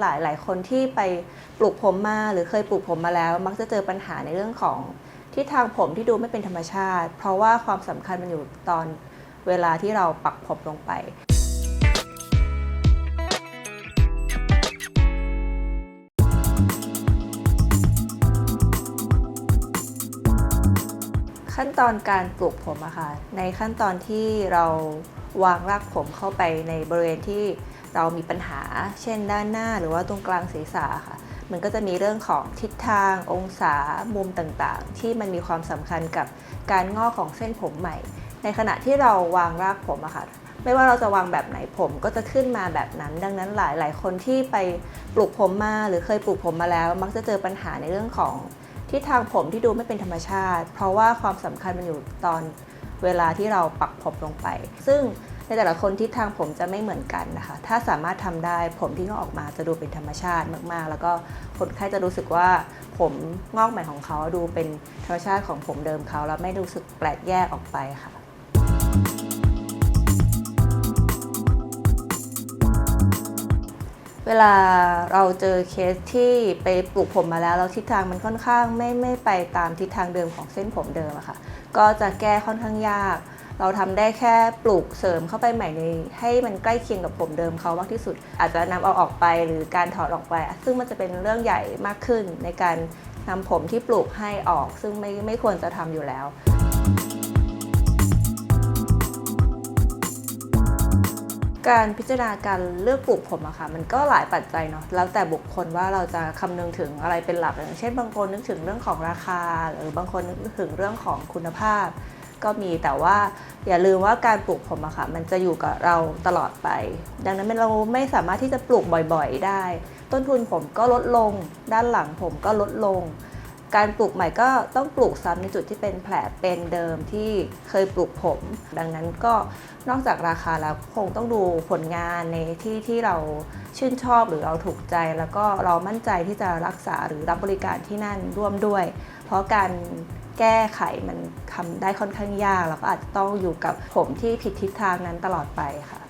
หลายหลายคนที่ไปปลูกผมมาหรือเคยปลูกผมมาแล้ว มักจะเจอปัญหาในเรื่องของทิศทางผมที่ดูไม่เป็นธรรมชาติ เพราะว่าความสำคัญมันอยู่ตอนเวลาที่เราปักผมลงไป ขั้นตอนการปลูกผมอะค่ะในขั้นตอนที่เราวางรากผมเข้าไปในบริเวณที่เรามีปัญหา เช่นด้านหน้าหรือว่าตรงกลางศีรษะค่ะ มันก็จะมีเรื่องของทิศทาง องศามุมต่างๆ ที่มันมีความสำคัญกับการงอกของเส้นผมใหม่ ในขณะที่เราวางรากผมอะค่ะไม่ว่าเราจะวางแบบไหนผมก็จะขึ้นมาแบบนั้น ดังนั้นหลายหลายคนที่ไปปลูกผมมาหรือเคยปลูกผมมาแล้ว มักจะเจอปัญหาในเรื่องของ ทิศทางผมที่ดูไม่เป็นธรรมชาติ เพราะว่าความสำคัญมันอยู่ตอนเวลาที่เราปักผมลงไป ซึ่งในแต่ละคนทิศทางผมจะไม่เหมือนกันนะคะ ถ้าสามารถทำได้ผมที่งอกออกมาจะดูเป็นธรรมชาติมาก ๆ แล้วก็คนไข้จะรู้สึกว่าผมงอกใหม่ของเขาดูเป็นธรรมชาติของผมเดิมเขาแล้วไม่รู้สึกแปลกแยกออกไปค่ะ เวลาเราเจอเคสที่ไปปลูกผมมาแล้วแล้วทิศทางมันค่อนข้างไม่ไม่ไปตามทิศทางเดิมของเส้นผมเดิมอะค่ะ ก็จะแก้ค่อนข้างยาก เราทำได้แค่ปลูกเสริมเข้าไปใหม่ในให้มันใกล้เคียงกับผมเดิมเขามากที่สุด อาจจะนำเอาออกไปหรือการถอดออกไป ซึ่งมันจะเป็นเรื่องใหญ่มากขึ้นในการนำผมที่ปลูกให้ออก ซึ่งไม่ไม่ควรจะทำอยู่แล้ว การพิจารณาการเลือกปลูกผมอะค่ะมันก็หลายปัจจัยเนาะแล้วแต่บุคคลว่าเราจะคำนึงถึงอะไรเป็นหลักอย่างเช่น บางคนนึกถึงเรื่องของราคา หรือบางคนนึกถึงเรื่องของคุณภาพ ก็มีแต่ว่าอย่าลืมว่าการปลูกผมอะค่ะมันจะอยู่กับเราตลอดไป ดังนั้นเราไม่สามารถที่จะปลูกบ่อยๆได้ ต้นทุนผมก็ลดลง ด้านหลังผมก็ลดลง การปลูกใหม่ก็ต้องปลูกซ้ำในจุดที่เป็นแผลเป็นเดิมที่เคยปลูกผม ดังนั้นก็นอกจากราคาแล้วคงต้องดูผลงานในที่ที่เราชื่นชอบหรือเราถูกใจ แล้วก็เรามั่นใจที่จะรักษาหรือรับบริการที่นั่นร่วมด้วย เพราะการแก้ไขมันทำได้ค่อนข้างยาก แล้วก็อาจจะต้องอยู่กับผมที่ผิดทิศทางนั้นตลอดไปค่ะ